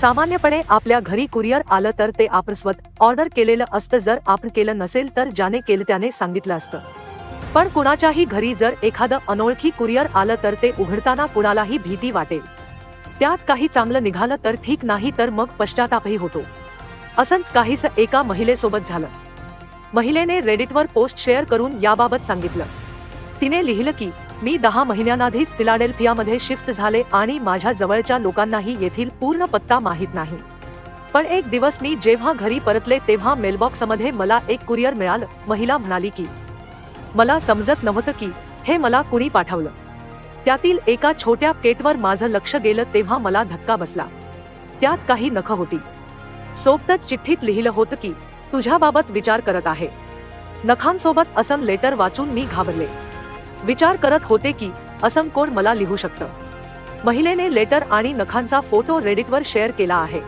सामान्यपणे आपल्या घरी कुरिअर आलं तर ते आपण स्वत ऑर्डर केलेलं असतं जर आपण केलं नसेल तर ज्याने केलं त्याने सांगितलं असतं. पण कुणाच्याही घरी जर एखादं अनोळखी कुरिअर आलं तर ते उघडताना कुणालाही भीती वाटेल. त्यात काही चांगलं निघालं तर ठीक नाही तर मग पश्चातापही होतो. असंच काहीस एका महिलेसोबत झालं. महिलेने रेडिटवर पोस्ट शेअर करून याबाबत सांगितलं. तिने लिहिलं की मी दहा महिन्यांआधीच फिलाडेल्फियामध्ये शिफ्ट झाले आणि माझ्या जवळच्या लोकांनाही येथील पूर्ण पत्ता माहीत नाही. पण एक दिवस मी जेव्हा घरी परतले तेव्हा मेलबॉक्समध्ये मला एक कुरिअर मिळालं. महिला म्हणाली की मला समजत नव्हतं की हे मला कुणी पाठवलं. त्यातील एका छोट्या केटवर माझं लक्ष गेलं तेव्हा मला धक्का बसला. त्यात काही नख होती. सोबतच चिठ्ठीत लिहिलं होतं की तुझ्याबाबत विचार करत आहे. नखांसोबत असम लेटर वाचून मी घाबरले. विचार करत होते की असम कोण मला लिहू शकतं. महिलेने लेटर आणि नखांचा फोटो रेडिटवर शेअर केला आहे.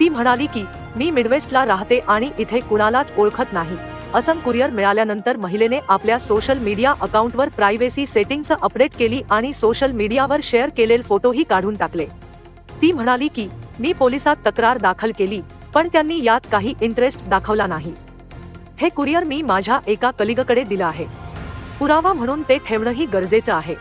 ती म्हणाली की मी मिडवेस्टला राहते आणि इथे कुणालाच ओळखत नाही. असम कुरिअर मिळाल्यानंतर महिलेने आपल्या सोशल मीडिया अकाउंटवर प्रायव्हेसी सेटिंग्स अपडेट केली आणि सोशल मीडियावर शेअर केलेले फोटोही काढून टाकले. ती म्हणाली की मी पोलिसात तक्रार दाखल केली पण त्यांनी यात काही इंटरेस्ट दाखवला नाही. हे कुरिअर मी माझ्या एका कलिगकडे दिलं आहे. पुरावा म्हणून ते ठेवणंही गरजेचं आहे.